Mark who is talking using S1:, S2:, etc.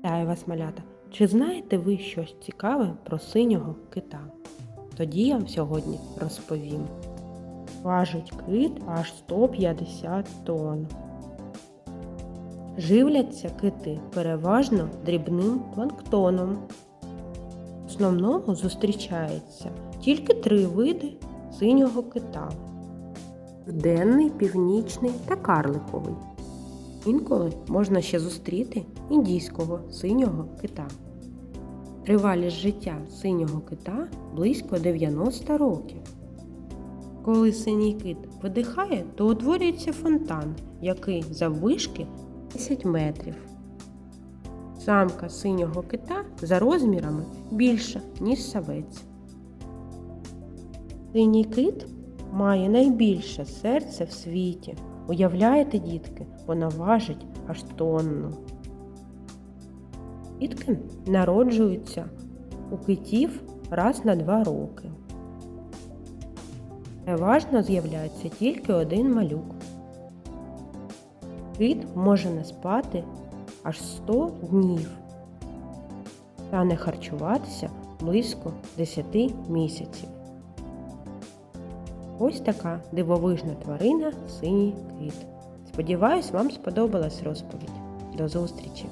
S1: Вітаю вас, малята! Чи знаєте ви щось цікаве про синього кита? Тоді я вам сьогодні розповім. Важить кит аж 150 тонн. Живляться кити переважно дрібним планктоном. В основному зустрічається тільки три види синього кита: денний, північний та карликовий. Інколи можна ще зустріти індійського синього кита. Тривалість життя синього кита близько 90 років. Коли синій кит видихає, то утворюється фонтан, який заввишки 10 метрів. Самка синього кита за розмірами більша, ніж савець. Синій кит має найбільше серце в світі. Уявляєте, дітки, вона важить аж тонну. Дітки народжуються у китів раз на два роки. Переважно з'являється тільки один малюк. Кит може не спати аж 100 днів та не харчуватися близько 10 місяців. Ось така дивовижна тварина синій квіт. Сподіваюсь, вам сподобалась розповідь. До зустрічі!